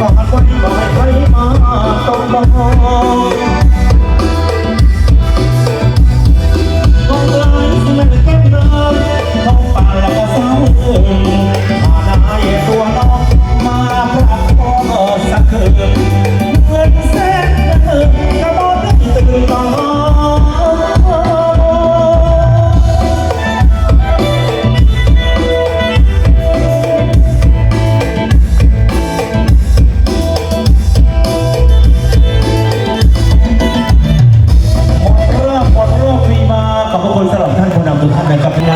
บอกกันว่าที่บอก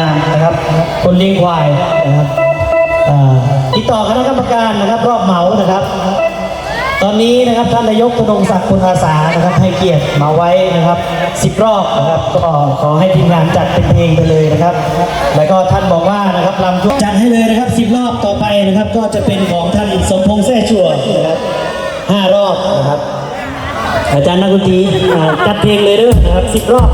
ายนะครับอ่ายนะครับติดต่อคณะกรรมการนะครับ รอบเหมานะครับ ตอนนี้นะครับท่านนายกธนงศักดิ์คุณอาสานะครับ ให้เกียรติมาไว้นะครับสิบรอบนะครับก็ขอให้ทีมงานจัดเป็นเพลงไปเลยนะครับ แล้วก็ท่านบอกว่านะครับลำจัดให้เลยนะครับสิบรอบต่อไปนะครับ ก็จะเป็นของท่านสมพงษ์แซ่ชัวนะครับห้ารอบนะครับอาจารย์นักดนตรีจัดเพลงเลยเด้อนะครับสิบรอบ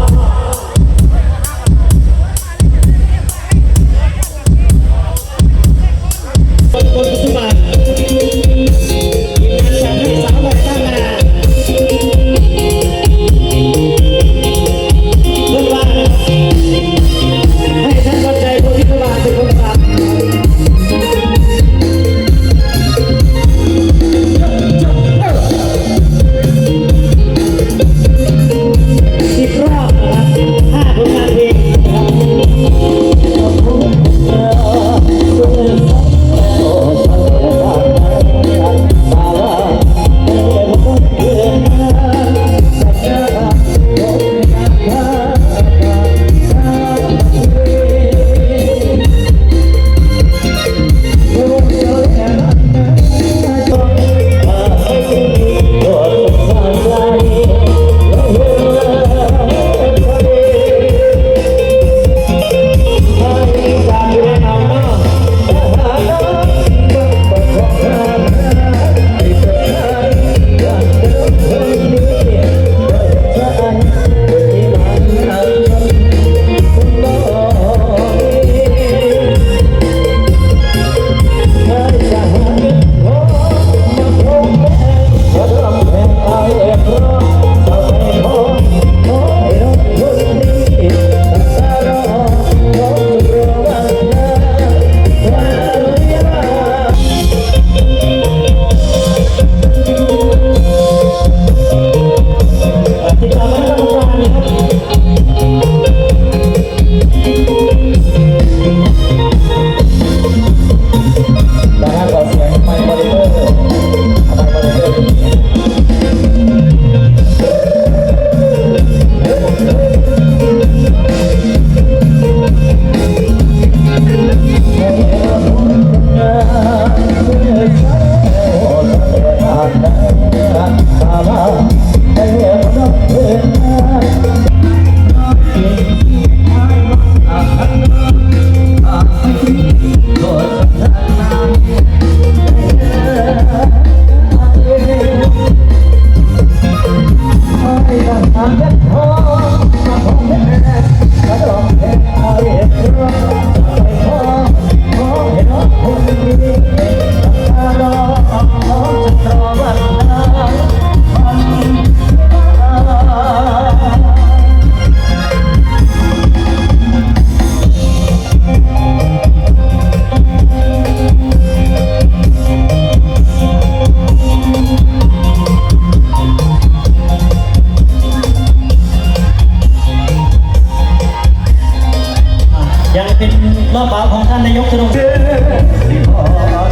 ยังเป็นรอบบ่าวของท่านนายกจรงเดือ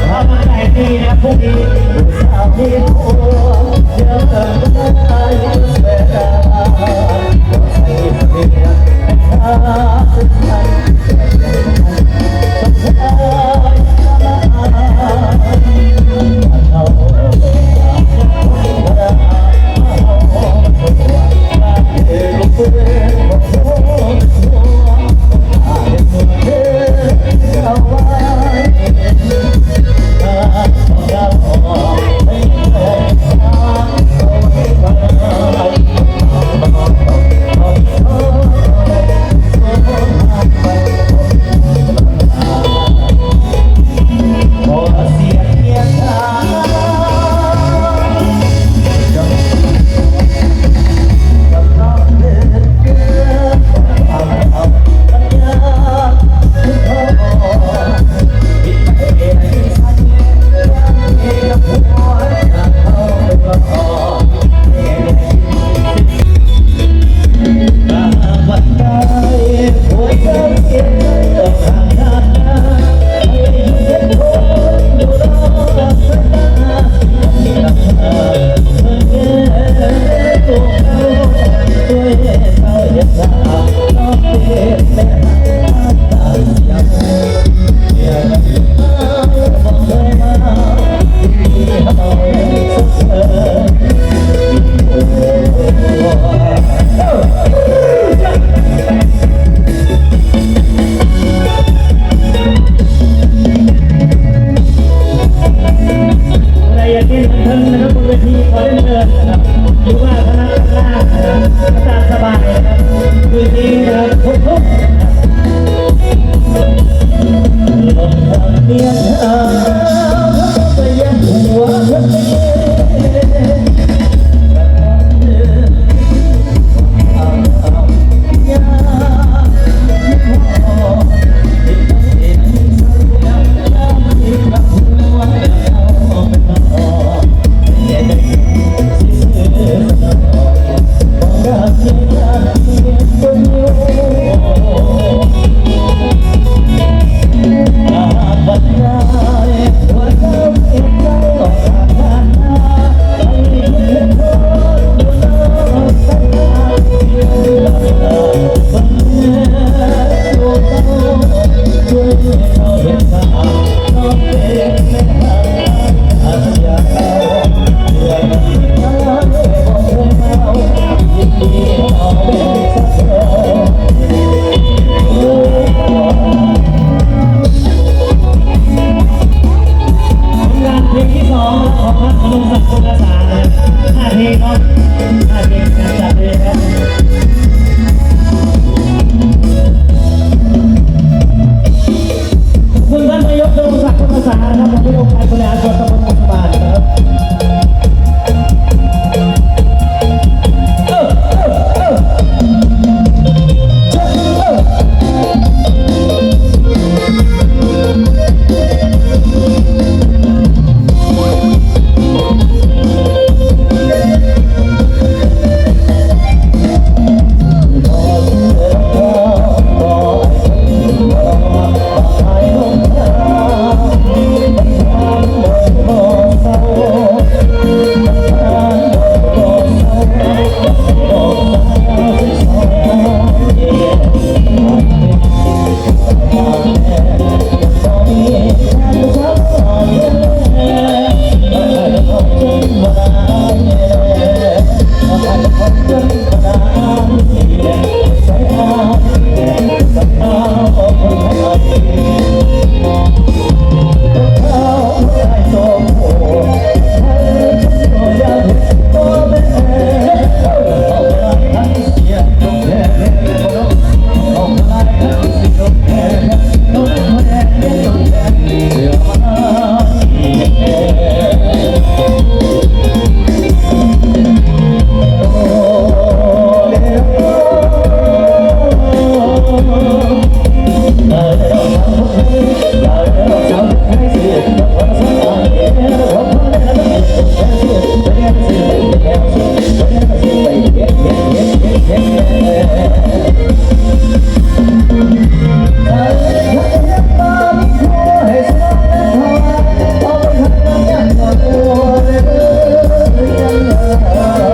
ทำใจดีนะพรุ่งนี้สาวที่หัวเยอะเกินไปเสียดายใส่เพียงข้าสุดท้ายสุด คืนนี้ยากพนียน Yeah.